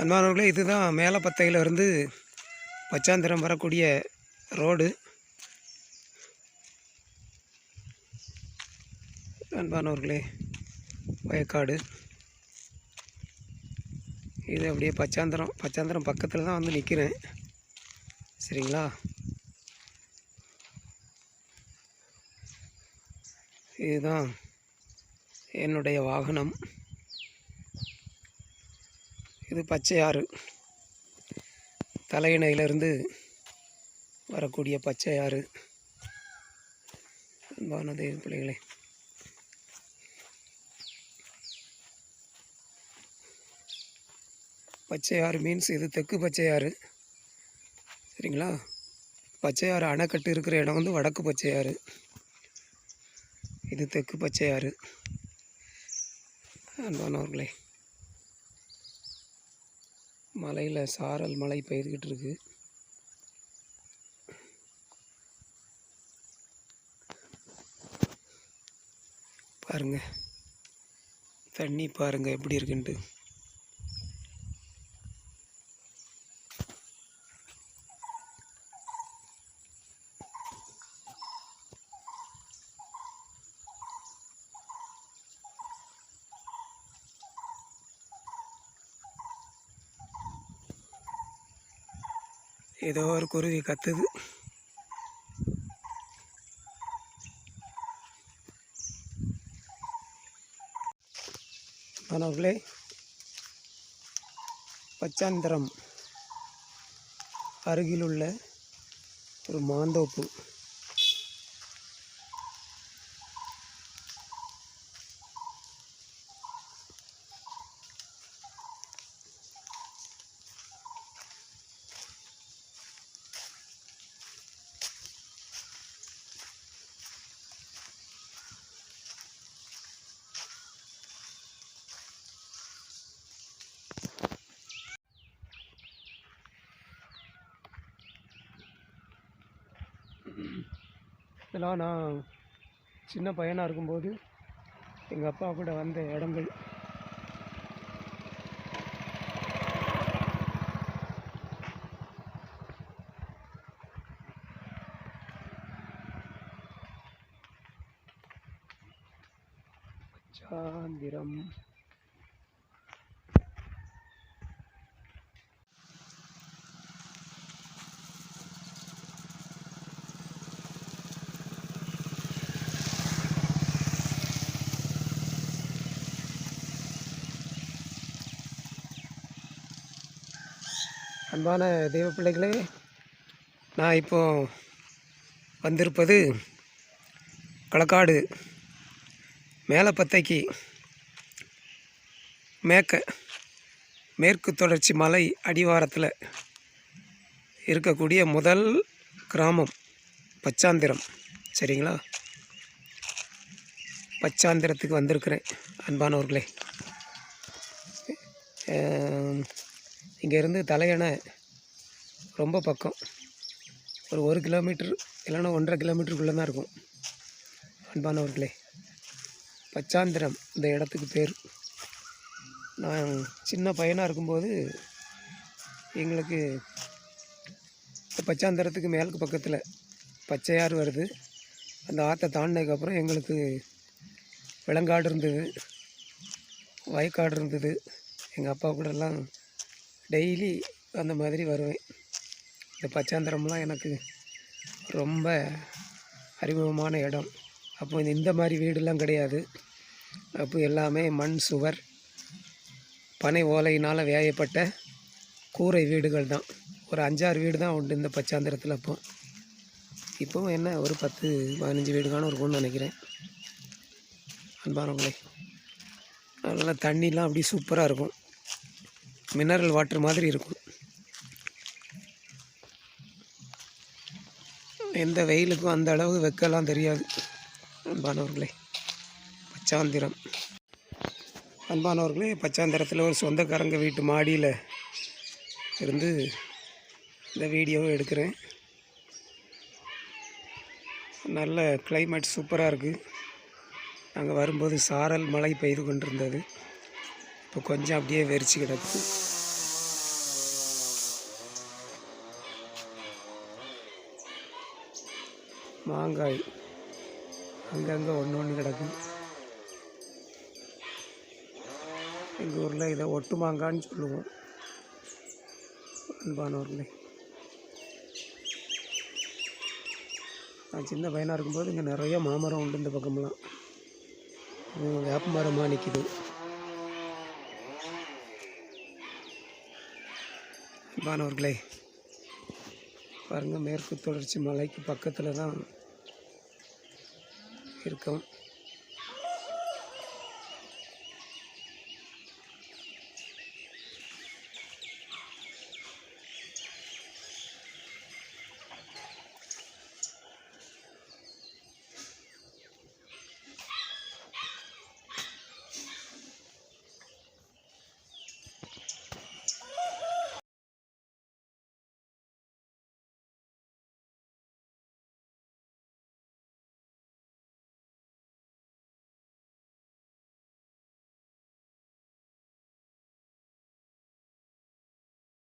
அன்பானவர்களே இதுதான் மேலப்பத்தையிலிருந்து பச்சாந்திரம் வரக்கூடிய ரோடு. அன்பானவர்களே வயக்காடு. இது அப்படியே பச்சாந்திரம் பச்சாந்திரம் பக்கத்தில் தான் வந்து நிற்கிறேன் சரிங்களா? இதுதான் என்னுடைய வாகனம். இது பச்சை ஆறு. தலையணையிலிருந்து வரக்கூடிய பச்சை ஆறு. அன்பான தெய்வ பிள்ளைகளே. ஆறு மீன்ஸ் இது தெற்கு ஆறு. சரிங்களா? பச்சை ஆறு அணைக்கட்டு இருக்கிற இடம் வந்து வடக்கு பச்சை ஆறு. இது தெற்கு ஆறு. அன்பானவர்களே. மலையில் சாரல் மழை பெய்துக்கிட்டு இருக்கு. பாருங்க. தண்ணி பாருங்க எப்படி இருக்குன்ட்டு. ஏதோ ஒரு குருவி கத்துது. மாணவர்களே பச்சாந்திரம் அருகிலுள்ள ஒரு மாந்தோப்பு. இதெல்லாம் நான் சின்ன பையனாக இருக்கும்போது எங்கள் அப்பா கூட வந்த இடங்கள். சாந்திரம் அன்பான தெய்வ பிள்ளைகளே நான் இப்போ வந்திருப்பது களக்காடு மேலப்பத்தைக்கு மேற்க மேற்கு தொடர்ச்சி மலை அடிவாரத்தில் இருக்கக்கூடிய முதல் கிராமம் பச்சாந்திரம். சரிங்களா? பச்சாந்திரத்துக்கு வந்திருக்கிறேன் அன்பானவர்களே. இங்கேருந்து தலையணை ரொம்ப பக்கம். ஒரு ஒரு கிலோமீட்டர் இல்லைன்னா ஒன்றரை கிலோமீட்டருக்குள்ளே தான் இருக்கும். அன்பானவர்களே பச்சாந்திரம் இந்த இடத்துக்கு பேர். நான் சின்ன பையனாக இருக்கும்போது எங்களுக்கு இந்த பச்சாந்திரத்துக்கு மேலுக்கு பக்கத்தில் பச்சையாறு வருது. அந்த ஆற்றை தாண்டினதுக்கப்புறம் எங்களுக்கு விலங்காடு இருந்தது வயக்காடு இருந்தது. எங்கள் அப்பா கூட எல்லாம் டெய்லி அந்த மாதிரி வருவேன். இந்த பச்சாந்திரம்லாம் எனக்கு ரொம்ப அறிமுகமான இடம். அப்போ இந்த- இந்த மாதிரி வீடுலாம் கிடையாது. அப்போ எல்லாமே மண் சுவர் பனை ஓலையினால் வேயப்பட்ட கூரை வீடுகள் தான். ஒரு அஞ்சாறு வீடு தான் உண்டு இந்த பச்சாந்திரத்தில் அப்போ. இப்போவும் என்ன ஒரு பத்து பதினஞ்சு வீடுகான இருக்கும்னு நினைக்கிறேன். அன்பானவங்களே நல்லா தண்ணிலாம் அப்படி சூப்பராக இருக்கும். மினரல் வாட்டர் மாதிரி இருக்கும். எந்த வெயிலுக்கும் அந்த அளவு வெக்கலாம் தெரியாது. அன்பானவர்களே பச்சாந்திரம். அன்பானவர்களே பச்சாந்திரத்தில் ஒரு சொந்தக்காரங்க வீட்டு மாடியில் இருந்து இந்த வீடியோவை எடுக்கிறேன். நல்ல கிளைமேட் சூப்பராக இருக்குது நாங்கள் வரும்போது சாரல் மழை பெய்து கொண்டிருந்தது. இப்போ கொஞ்சம் அப்படியே வெறிச்சு கிடக்கு. மாங்காய் அங்கங்கே ஒன்று ஒன்று கிடக்குது எங்கள் ஊரில் இதை ஒட்டு மாங்கான்னு சொல்லுவோம். அன்பானவர்களே நான் சின்ன பையனாக இருக்கும்போது இங்கே நிறைய மாமரம் உண்டு இந்த பக்கம்லாம். வேப்ப மரமாக நிற்கிது மாணவர்களே பாருங்கள் மேற்கு தொடர்ச்சி மலைக்கு பக்கத்தில் தான் இருக்கோம்.